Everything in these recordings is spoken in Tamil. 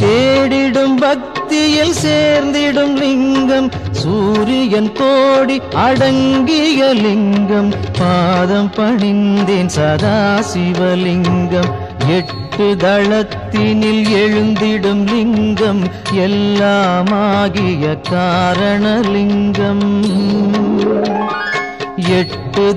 தேடிடும் பக்தியில் சேர்ந்திடும் லிங்கம் சூரியன் கோடி அடங்கிய லிங்கம். பாதம் பணிந்தேன் சதா சிவலிங்கம் எட்டு தளத்தினில் எழுந்திடும் லிங்கம் எல்லாமாகிய காரணலிங்கம். எட்டு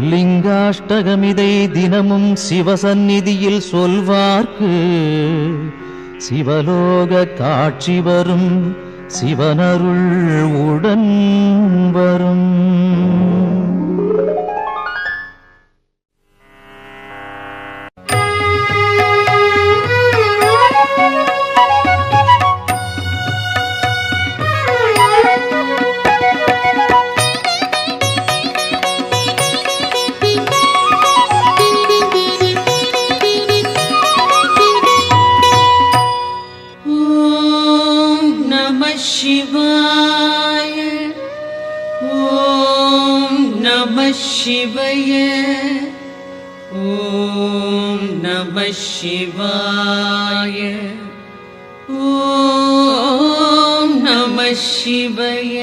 லிங்காஷ்டகமிதை தினமும் சிவசந்நிதியில் சொல்வார்க்கு. சிவலோக காட்சி வரும் சிவனருள் உடன் வரும். शिवाय। ॐ नमः शिवय। ॐ नमः शिवाय। ॐ नमः शिवय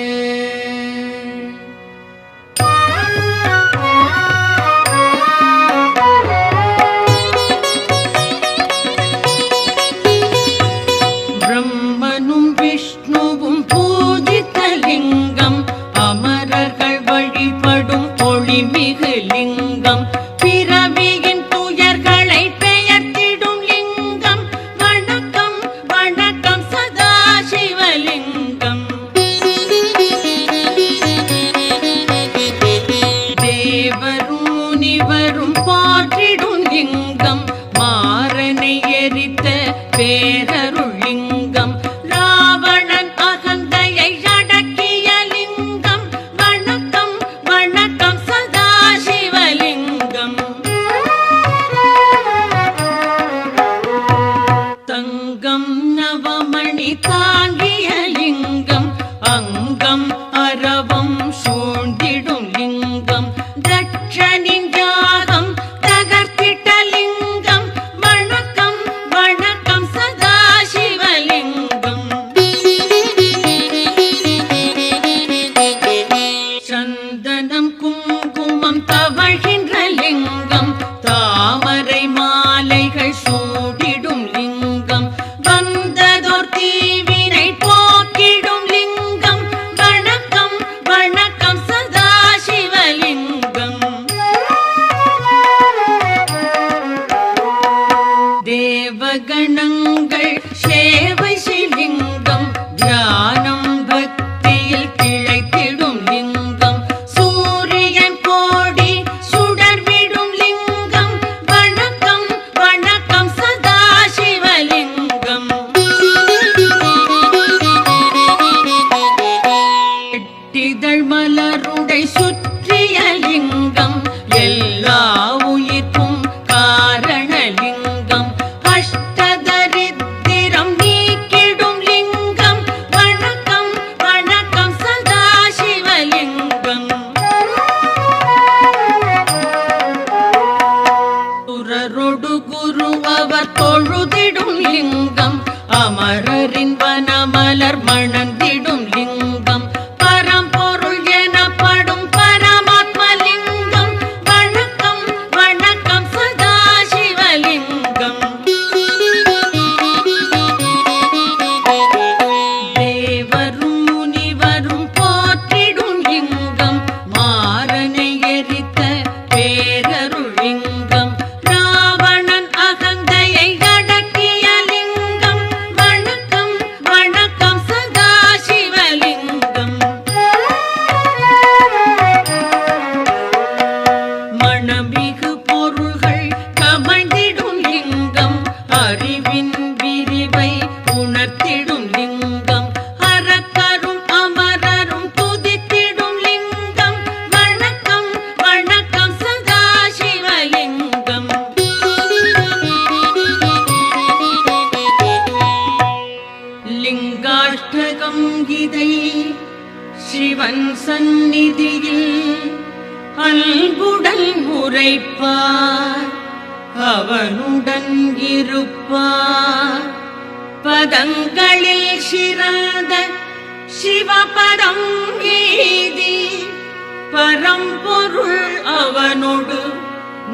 பரம்பொருள் அவனோடு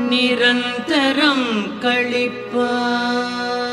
நிரந்தரம் கழிப்பார்.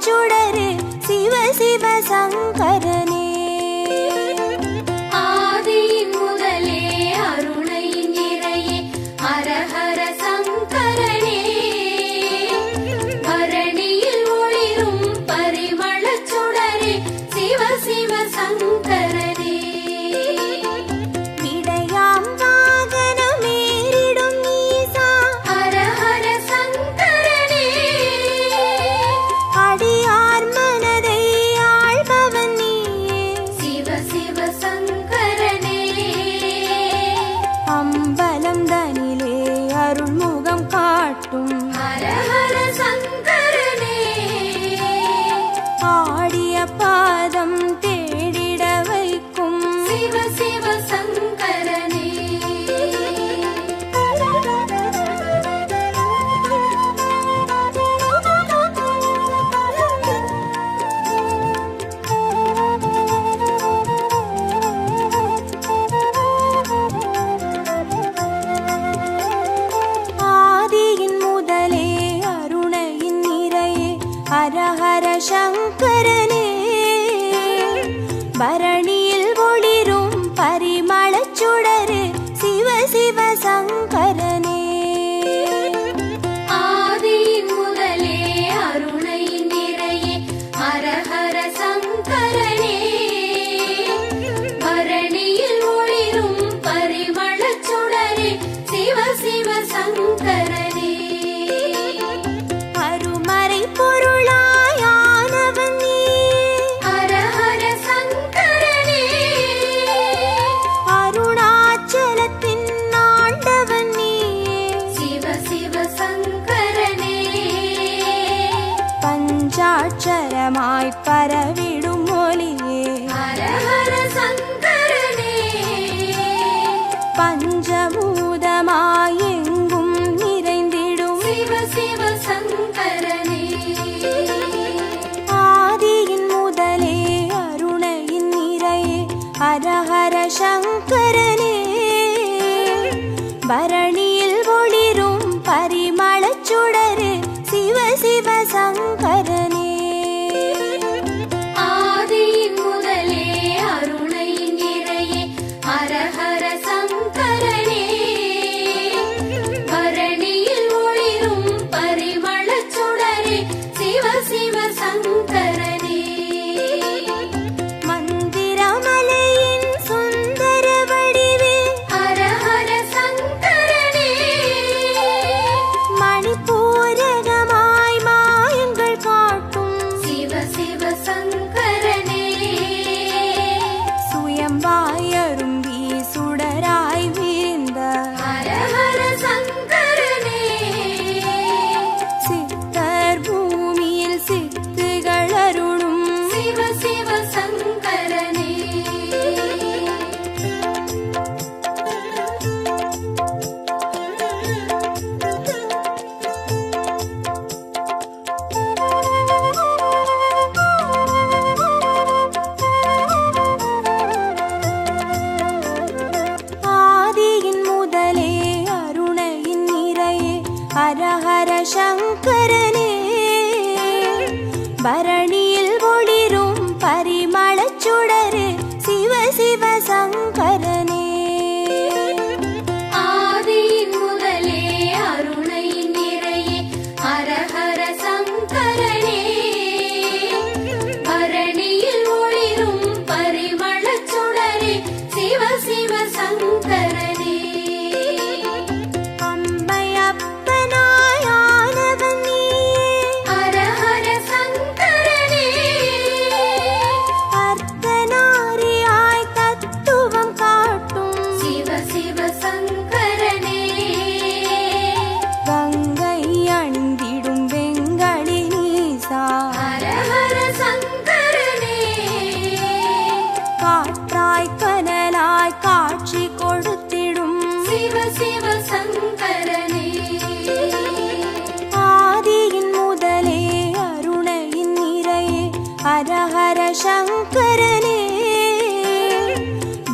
சுடரு சிவ சிவ சங்கரன்.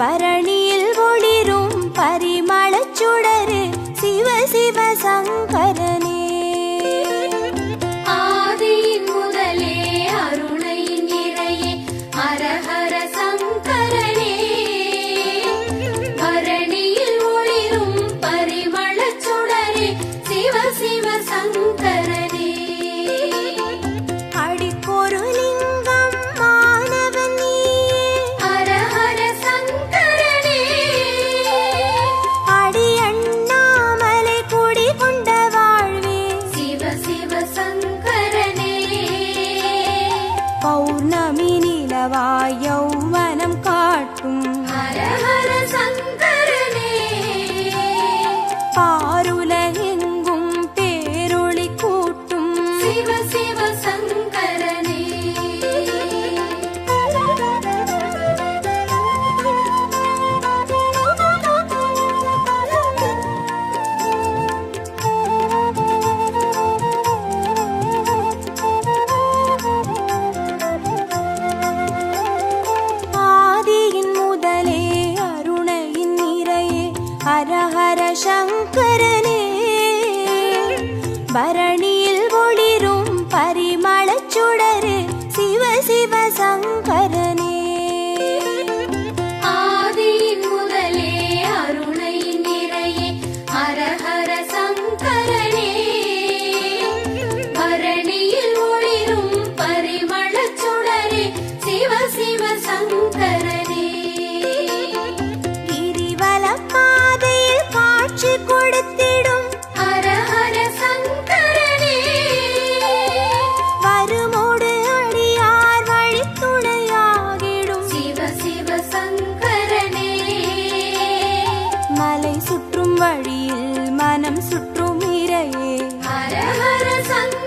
பரணியில் நிலவாய் யௌவனம் காட்டும் பாருலகே சுற்றும் இறையே ஹர சங்க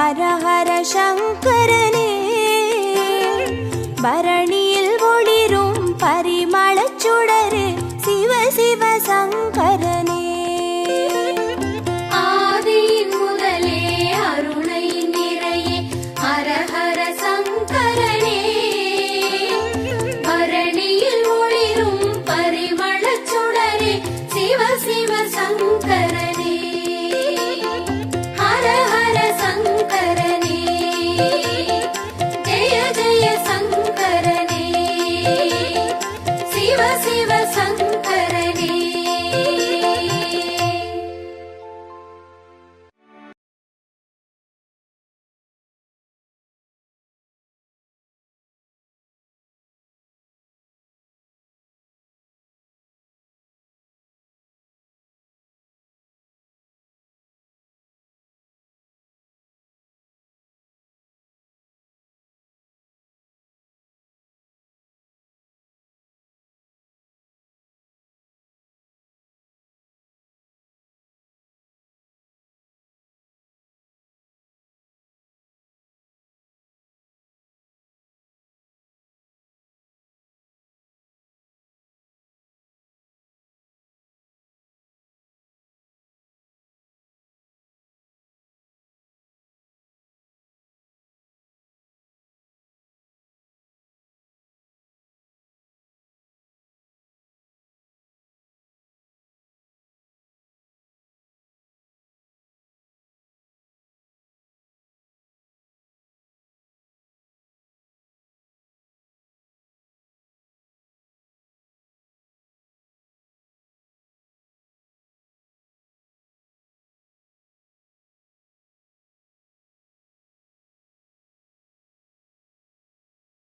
हर हर शङ्करने भरण